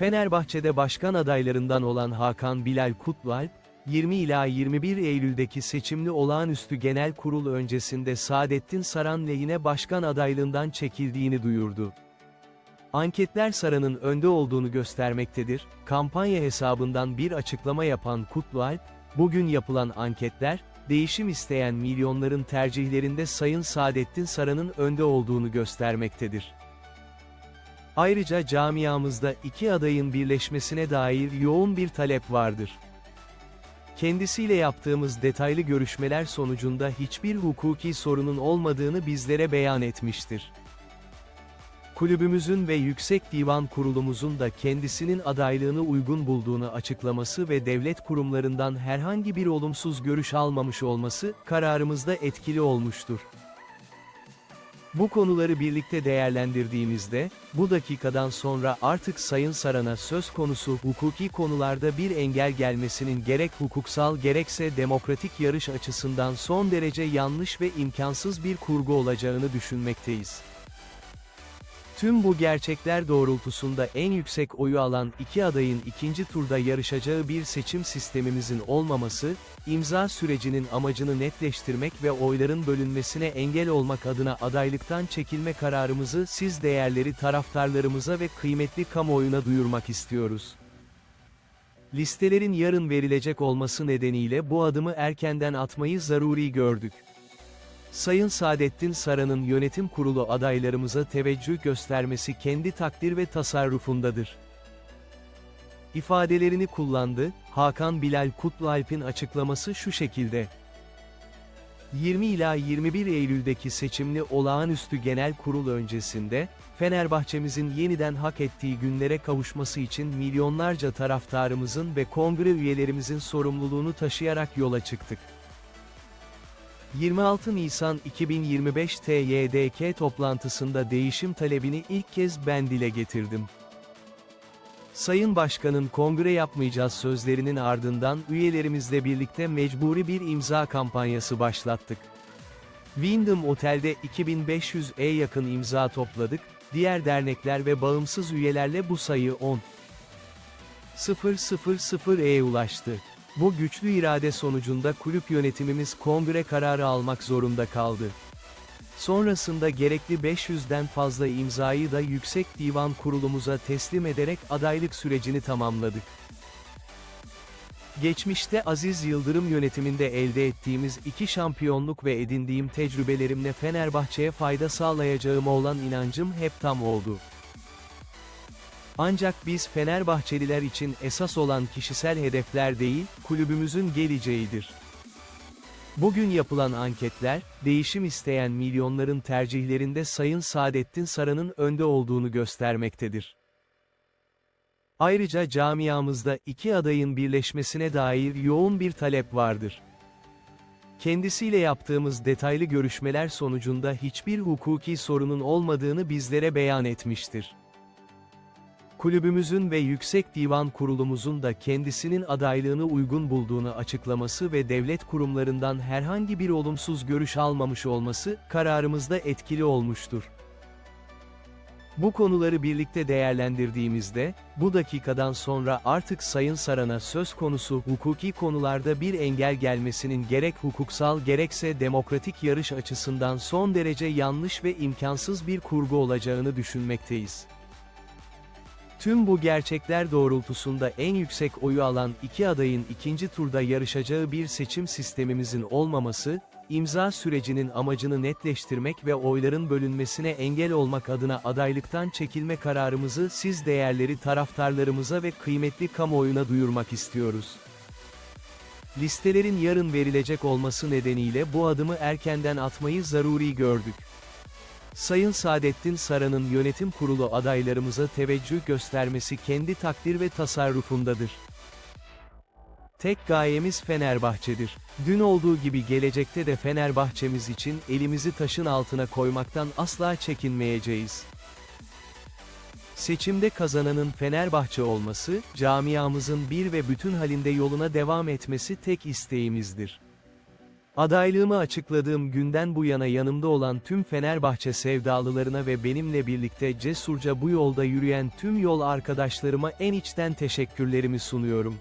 Fenerbahçe'de başkan adaylarından olan Hakan Bilal Kutlualp, 20 ila 21 Eylül'deki seçimli olağanüstü genel kurul öncesinde Saadettin Saran lehine başkan adaylığından çekildiğini duyurdu. Anketler Saran'ın önde olduğunu göstermektedir, kampanya hesabından bir açıklama yapan Kutlualp, bugün yapılan anketler, değişim isteyen milyonların tercihlerinde Sayın Saadettin Saran'ın önde olduğunu göstermektedir. Ayrıca camiamızda iki adayın birleşmesine dair yoğun bir talep vardır. Kendisiyle yaptığımız detaylı görüşmeler sonucunda hiçbir hukuki sorunun olmadığını bizlere beyan etmiştir. Kulübümüzün ve Yüksek Divan Kurulumuzun da kendisinin adaylığını uygun bulduğunu açıklaması ve devlet kurumlarından herhangi bir olumsuz görüş almamış olması, kararımızda etkili olmuştur. Bu konuları birlikte değerlendirdiğimizde, bu dakikadan sonra artık Sayın Saran'a söz konusu hukuki konularda bir engel gelmesinin gerek hukuksal gerekse demokratik yarış açısından son derece yanlış ve imkansız bir kurgu olacağını düşünmekteyiz. Tüm bu gerçekler doğrultusunda en yüksek oyu alan iki adayın ikinci turda yarışacağı bir seçim sistemimizin olmaması, imza sürecinin amacını netleştirmek ve oyların bölünmesine engel olmak adına adaylıktan çekilme kararımızı siz değerleri taraftarlarımıza ve kıymetli kamuoyuna duyurmak istiyoruz. Listelerin yarın verilecek olması nedeniyle bu adımı erkenden atmayı zaruri gördük. Sayın Saadettin Saran'ın yönetim kurulu adaylarımıza teveccüh göstermesi kendi takdir ve tasarrufundadır. ifadelerini kullandı, Hakan Bilal Kutlualp'in açıklaması şu şekilde. 20 ila 21 Eylül'deki seçimli olağanüstü genel kurul öncesinde, Fenerbahçemizin yeniden hak ettiği günlere kavuşması için milyonlarca taraftarımızın ve kongre üyelerimizin sorumluluğunu taşıyarak yola çıktık. 26 Nisan 2025 TYDK toplantısında değişim talebini ilk kez ben dile getirdim. Sayın Başkan'ın kongre yapmayacağız sözlerinin ardından üyelerimizle birlikte mecburi bir imza kampanyası başlattık. Wyndham Otel'de 2500'e yakın imza topladık, diğer dernekler ve bağımsız üyelerle bu sayı 10. 000'e ulaştı. Bu güçlü irade sonucunda kulüp yönetimimiz kongre kararı almak zorunda kaldı. Sonrasında gerekli 500'den fazla imzayı da Yüksek Divan Kurulumuza teslim ederek adaylık sürecini tamamladık. Geçmişte Aziz Yıldırım yönetiminde elde ettiğimiz iki şampiyonluk ve edindiğim tecrübelerimle Fenerbahçe'ye fayda sağlayacağıma olan inancım hep tam oldu. Ancak biz Fenerbahçeliler için esas olan kişisel hedefler değil, kulübümüzün geleceğidir. Bugün yapılan anketler, değişim isteyen milyonların tercihlerinde Sayın Saadettin Saran'ın önde olduğunu göstermektedir. Ayrıca camiamızda iki adayın birleşmesine dair yoğun bir talep vardır. Kendisiyle yaptığımız detaylı görüşmeler sonucunda hiçbir hukuki sorunun olmadığını bizlere beyan etmiştir. Kulübümüzün ve Yüksek Divan Kurulumuzun da kendisinin adaylığını uygun bulduğunu açıklaması ve devlet kurumlarından herhangi bir olumsuz görüş almamış olması, kararımızda etkili olmuştur. Bu konuları birlikte değerlendirdiğimizde, bu dakikadan sonra artık Sayın Saran'a söz konusu hukuki konularda bir engel gelmesinin gerek hukuksal gerekse demokratik yarış açısından son derece yanlış ve imkansız bir kurgu olacağını düşünmekteyiz. Tüm bu gerçekler doğrultusunda en yüksek oyu alan iki adayın ikinci turda yarışacağı bir seçim sistemimizin olmaması, imza sürecinin amacını netleştirmek ve oyların bölünmesine engel olmak adına adaylıktan çekilme kararımızı siz değerleri taraftarlarımıza ve kıymetli kamuoyuna duyurmak istiyoruz. Listelerin yarın verilecek olması nedeniyle bu adımı erkenden atmayı zaruri gördük. Sayın Saadettin Saran'ın yönetim kurulu adaylarımıza teveccüh göstermesi kendi takdir ve tasarrufundadır. Tek gayemiz Fenerbahçe'dir. Dün olduğu gibi gelecekte de Fenerbahçemiz için elimizi taşın altına koymaktan asla çekinmeyeceğiz. Seçimde kazananın Fenerbahçe olması, camiamızın bir ve bütün halinde yoluna devam etmesi tek isteğimizdir. Adaylığımı açıkladığım günden bu yana yanımda olan tüm Fenerbahçe sevdalılarına ve benimle birlikte cesurca bu yolda yürüyen tüm yol arkadaşlarıma en içten teşekkürlerimi sunuyorum.